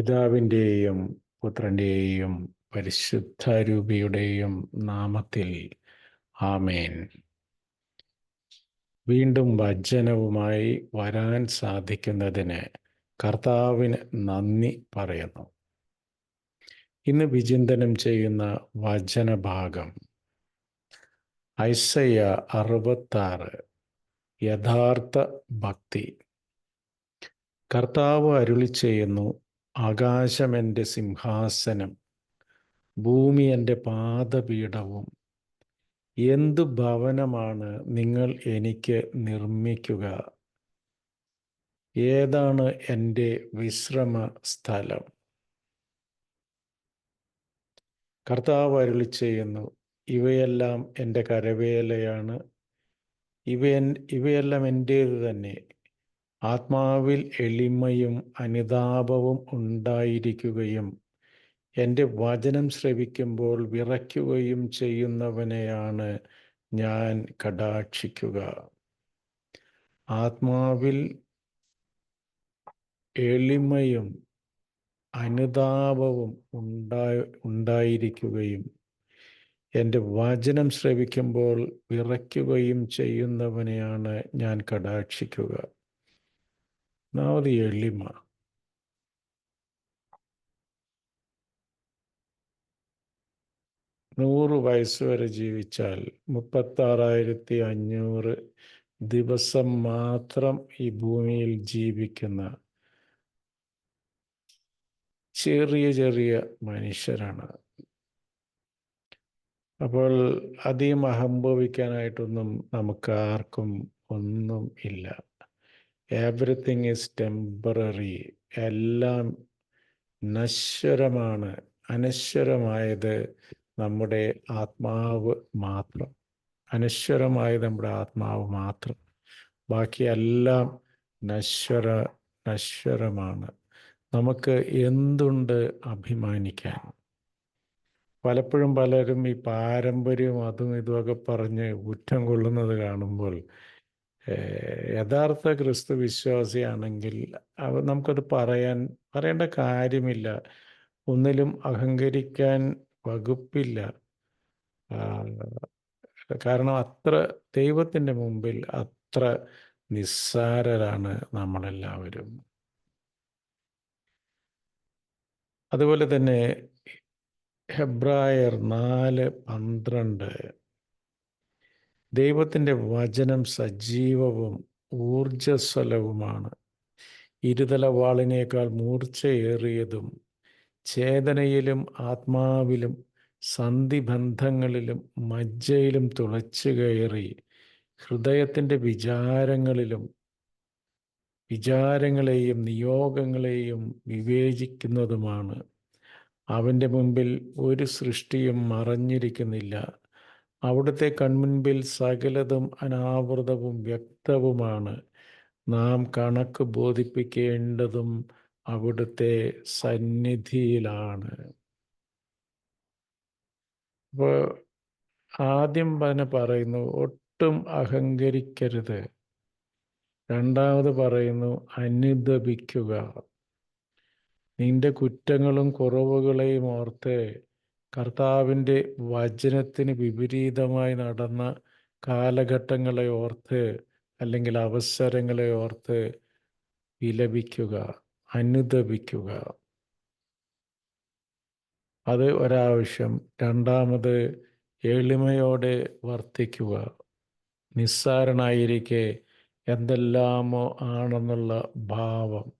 പിതാവിന്റെയും പുത്രന്റെയും പരിശുദ്ധാരൂപിയുടെയും നാമത്തിൽ ആമേൻ. വീണ്ടും വചനവുമായി വരാൻ സാധിക്കുന്നതിന് കർത്താവിന് നന്ദി പറയുന്നു. ഇന്ന് വിചിന്തനം ചെയ്യുന്ന വചനഭാഗം ഐസയ അറുപത്താറ് യഥാർത്ഥ ഭക്തി. കർത്താവ് അരുളി ചെയ്യുന്നു ആകാശം എന്റെ സിംഹാസനം ഭൂമി എന്റെ പാദപീഠവും. എന്തു ഭവനമാണ് നിങ്ങൾ എനിക്ക് നിർമ്മിക്കുക? ഏതാണ് എന്റെ വിശ്രമ സ്ഥലം കർത്താവ് അരുളി ചെയ്യുന്നു ഇവയെല്ലാം എന്റെ കരവേലയാണ്. ഇവ ഇവയെല്ലാം എന്റേത് തന്നെ. ആത്മാവിൽ എളിമയും അനുതാപവും ഉണ്ടായിരിക്കുകയും എന്റെ വചനം ശ്രവിക്കുമ്പോൾ വിറയ്ക്കുകയും ചെയ്യുന്നവനെയാണ് ഞാൻ കടാക്ഷിക്കുക. ആത്മാവിൽ എളിമയും അനുതാപവും ഉണ്ടായി ഉണ്ടായിരിക്കുകയും എന്റെ വചനം ശ്രവിക്കുമ്പോൾ വിറയ്ക്കുകയും ചെയ്യുന്നവനെയാണ് ഞാൻ കടാക്ഷിക്കുക. ഒന്നാമത് എളിമ നൂറ് വയസ്സ് വരെ ജീവിച്ചാൽ മുപ്പത്താറായിരത്തി അഞ്ഞൂറ് ദിവസം മാത്രം ഈ ഭൂമിയിൽ ജീവിക്കുന്ന ചെറിയ ചെറിയ മനുഷ്യരാണ്. അപ്പോൾ അധികം അഹംഭവിക്കാനായിട്ടൊന്നും നമുക്ക് ആർക്കും ഒന്നും ഇല്ല. എവറിത്തിങ് ഈസ് ടെമ്പററി എല്ലാം നശ്വരമാണ്. അനശ്വരമായത് നമ്മുടെ ആത്മാവ് മാത്രം. അനശ്വരമായത് നമ്മുടെ ആത്മാവ് മാത്രം. ബാക്കിയെല്ലാം നശ്വര നശ്വരമാണ്. നമുക്ക് എന്തുണ്ട് അഭിമാനിക്കാൻ? പലപ്പോഴും പലരും ഈ പാരമ്പര്യം അതും ഇതുമൊക്കെ പറഞ്ഞ് കുറ്റം കൊള്ളുന്നത് കാണുമ്പോൾ യഥാർത്ഥ ക്രിസ്തു വിശ്വാസിയാണെങ്കിൽ അവ നമുക്കത് പറയാൻ പറയേണ്ട കാര്യമില്ല. ഒന്നിലും അഹങ്കരിക്കാൻ വകുപ്പില്ല. കാരണം അത്ര ദൈവത്തിന്റെ മുമ്പിൽ അത്ര നിസ്സാരരാണ് നമ്മളെല്ലാവരും. അതുപോലെ തന്നെ ഹെബ്രായർ നാല് പന്ത്രണ്ട് ദൈവത്തിന്റെ വചനം സജീവവും ഊർജസ്വലവുമാണ് ഇരുതല വാളിനേക്കാൾ മൂർച്ചയേറിയതും ചേതനയിലും ആത്മാവിലും സന്ധിബന്ധങ്ങളിലും മജ്ജയിലും തുളച്ചു കയറി ഹൃദയത്തിന്റെ വിചാരങ്ങളിലും വിചാരങ്ങളെയും നിയോഗങ്ങളെയും വിവേചിക്കുന്നതുമാണ്. അവന്റെ മുമ്പിൽ ഒരു സൃഷ്ടിയും മറഞ്ഞിരിക്കുന്നില്ല. അവിടുത്തെ കൺമുൻപിൽ സകലതും അനാവൃതവും വ്യക്തവുമാണ്. നാം കണക്ക് ബോധിപ്പിക്കേണ്ടതും അവിടുത്തെ സന്നിധിയിലാണ്. അപ്പോൾ ആദ്യം തന്നെ പറയുന്നു ഒട്ടും അഹങ്കരിക്കരുത്. രണ്ടാമത് പറയുന്നു അനുദപിക്കുക. നിന്റെ കുറ്റങ്ങളും കുറവുകളെയും ഓർത്ത് കർത്താവിന്റെ വചനത്തിന് വിപരീതമായി നടന്ന കാലഘട്ടങ്ങളെ ഓർത്ത് അല്ലെങ്കിൽ അവസരങ്ങളെ ഓർത്ത് വിലപിക്കുക അനുദപിക്കുക. അത് ഒരാവശ്യം. രണ്ടാമത് എളിമയോടെ വർത്തിക്കുക. നിസ്സാരനായിരിക്കെ എന്തെല്ലാമോ ആണെന്നുള്ള ഭാവം.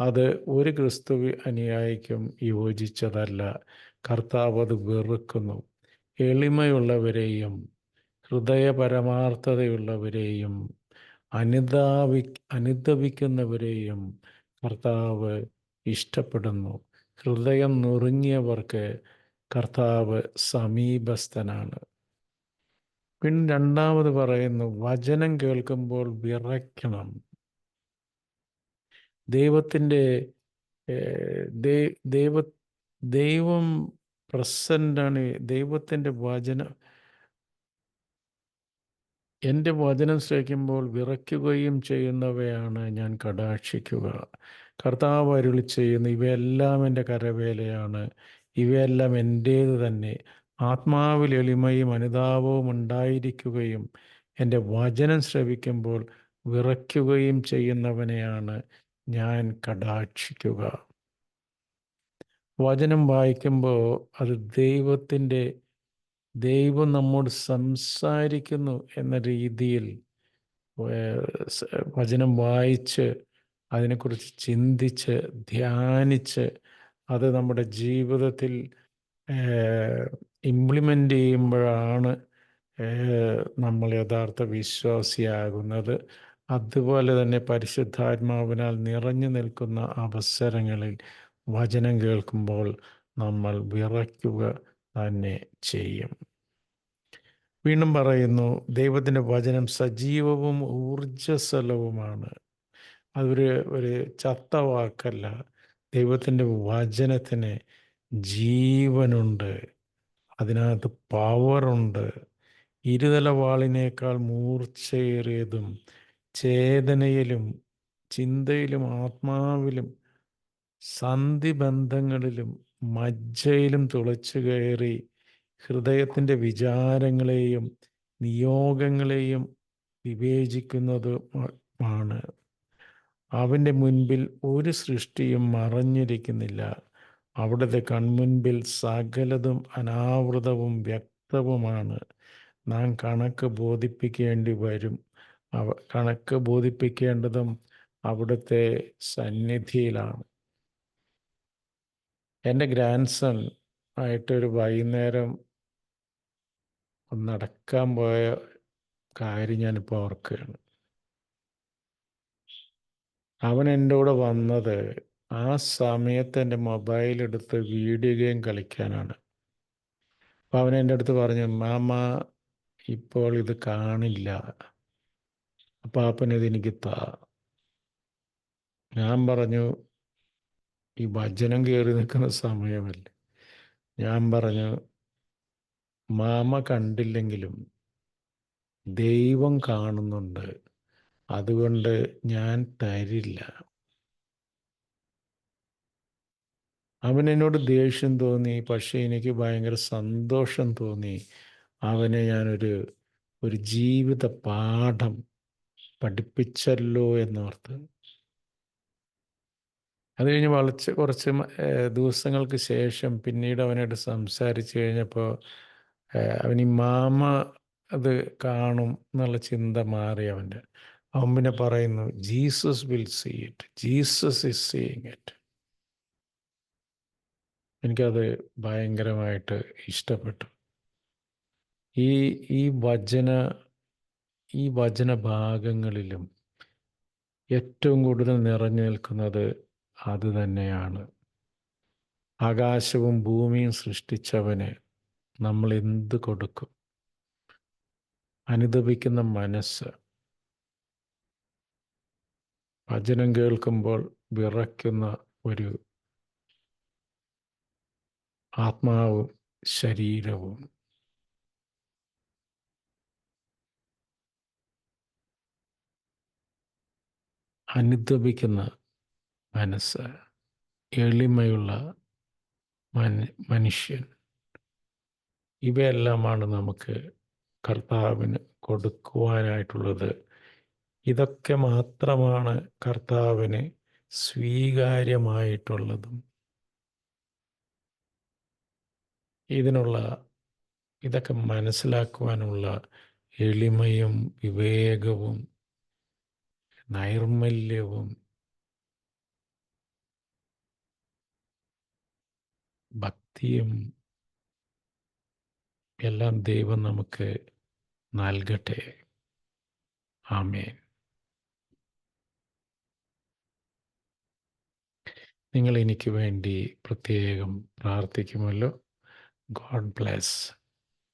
അത് ഒരു ക്രിസ്തുവി അനുയായിക്കും യോജിച്ചതല്ല. കർത്താവ് അത് വെറുക്കുന്നു. എളിമയുള്ളവരെയും ഹൃദയപരമാർത്ഥതയുള്ളവരെയും അനുതാപി അനുദപിക്കുന്നവരെയും കർത്താവ് ഇഷ്ടപ്പെടുന്നു. ഹൃദയം നുറുങ്ങിയവർക്ക് കർത്താവ് സമീപസ്ഥനാണ്. പിന്നെ രണ്ടാമത് പറയുന്നു വചനം കേൾക്കുമ്പോൾ വിറയ്ക്കണം. ദൈവത്തിന്റെ ദൈവ ദൈവം പ്രസന്റാണ് ദൈവത്തിന്റെ വചനം എന്റെ വചനം ശ്രവിക്കുമ്പോൾ വിറയ്ക്കുകയും ചെയ്യുന്നവയാണ് ഞാൻ കടാക്ഷിക്കുക. കർത്താവ് അരുളി ചെയ്യുന്ന ഇവയെല്ലാം എന്റെ കരവേലയാണ്. ഇവയെല്ലാം എന്റേത് തന്നെ. ആത്മാവിൽ എളിമയും അനുതാപവും ഉണ്ടായിരിക്കുകയും എന്റെ വചനം ശ്രവിക്കുമ്പോൾ വിറയ്ക്കുകയും ചെയ്യുന്നവനെയാണ് ഞാൻ കടാക്ഷിക്കുക. വചനം വായിക്കുമ്പോൾ അത് ദൈവത്തിന്റെ ദൈവം നമ്മോട് സംസാരിക്കുന്നു എന്ന രീതിയിൽ വചനം വായിച്ച് അതിനെക്കുറിച്ച് ചിന്തിച്ച് ധ്യാനിച്ച് അത് നമ്മുടെ ജീവിതത്തിൽ ഇംപ്ലിമെന്റ് ചെയ്യുമ്പോഴാണ് നമ്മൾ യഥാർത്ഥ വിശ്വാസിയാകുന്നത്. അതുപോലെ തന്നെ പരിശുദ്ധാത്മാവിനാൽ നിറഞ്ഞു നിൽക്കുന്ന അവസരങ്ങളിൽ വചനം കേൾക്കുമ്പോൾ നമ്മൾ വിറയ്ക്കുക തന്നെ ചെയ്യും. വീണ്ടും പറയുന്നു ദൈവത്തിന്റെ വചനം സജീവവും ഊർജസ്വലവുമാണ് അതൊരു ഒരു ചത്ത വാക്കല്ല ദൈവത്തിന്റെ വചനത്തിന് ജീവനുണ്ട്. അതിനകത്ത് പവറുണ്ട് ഇരുതല വാളിനേക്കാൾ മൂർച്ചയേറിയതും ചേതനയിലും ചിന്തയിലും ആത്മാവിലും സന്ധിബന്ധങ്ങളിലും മജ്ജയിലും തുളച്ചു കയറി ഹൃദയത്തിന്റെ വിചാരങ്ങളെയും നിയോഗങ്ങളെയും വിവേചിക്കുന്നതുമാണ് അവന്റെ മുൻപിൽ ഒരു സൃഷ്ടിയും മറഞ്ഞിരിക്കുന്നില്ല. അവിടുത്തെ കൺമുൻപിൽ സകലതും അനാവൃതവും വ്യക്തവുമാണ്. നാം കണക്ക് ബോധിപ്പിക്കേണ്ടി വരും. അവ കണക്ക് ബോധിപ്പിക്കേണ്ടതും അവിടുത്തെ സന്നിധിയിലാണ്. എന്റെ ഗ്രാൻഡ് സൺ ആയിട്ടൊരു വൈകുന്നേരം നടക്കാൻ പോയ കാര്യം ഞാനിപ്പോൾ ഓർക്കുകയാണ്. അവൻ എന്റെ കൂടെ വന്നത് ആ സമയത്ത് എന്റെ മൊബൈൽ എടുത്ത് വീഡിയോ ഗെയിം കളിക്കാനാണ്. അപ്പം അവൻ എന്റെ അടുത്ത് പറഞ്ഞു മാമ ഇപ്പോൾ ഇത് കാണില്ല. അപ്പം അപ്പനത് താ. ഞാൻ പറഞ്ഞു ഈ ഭജനം കയറി നിൽക്കുന്ന സമയമല്ലേ? ഞാൻ പറഞ്ഞു മാമ കണ്ടില്ലെങ്കിലും ദൈവം കാണുന്നുണ്ട്. അതുകൊണ്ട് ഞാൻ തരില്ല. അവൻ എന്നോട് ദേഷ്യം തോന്നി പക്ഷേ എനിക്ക് ഭയങ്കര സന്തോഷം തോന്നി. അവനെ ഞാനൊരു ഒരു ജീവിത പാഠം പഠിപ്പിച്ചല്ലോ എന്നോർത്ത് അത് കഴിഞ്ഞ് വളച്ച് കുറച്ച് ദിവസങ്ങൾക്ക് ശേഷം പിന്നീട് അവനായിട്ട് സംസാരിച്ച് കഴിഞ്ഞപ്പോൾ അവൻ ഈ മാമ അത് കാണും എന്നുള്ള ചിന്ത മാറി അവന്റെ. അവൻ പിന്നെ പറയുന്നു Jesus will see it. Jesus is seeing it. എനിക്കത് ഭയങ്കരമായിട്ട് ഇഷ്ടപ്പെട്ടു. ഈ ഈ വചന ഈ വചന ഭാഗങ്ങളിലും ഏറ്റവും കൂടുതൽ നിറഞ്ഞു നിൽക്കുന്നത് അത് തന്നെയാണ്. ആകാശവും ഭൂമിയും സൃഷ്ടിച്ചവന് നമ്മൾ എന്ത് കൊടുക്കും? അനുദപിക്കുന്ന മനസ്സ്. വചനം കേൾക്കുമ്പോൾ വിറയ്ക്കുന്ന ഒരു ആത്മാവും ശരീരവും. അനുദപിക്കുന്ന മനസ്സ് എളിമയുള്ള മനുഷ്യൻ. ഇവയെല്ലാമാണ് നമുക്ക് കർത്താവിന് കൊടുക്കുവാനായിട്ടുള്ളത്. ഇതൊക്കെ മാത്രമാണ് കർത്താവിന് സ്വീകാര്യമായിട്ടുള്ളതും. ഇതിനുള്ള ഇതൊക്കെ മനസ്സിലാക്കുവാനുള്ള എളിമയും വിവേകവും നൈർമല്യവും ഭക്തിയും എല്ലാം ദൈവം നമുക്ക് നൽകട്ടെ. ആമേൻ. നിങ്ങൾ എനിക്ക് വേണ്ടി പ്രത്യേകം പ്രാർത്ഥിക്കുമല്ലോ. God bless.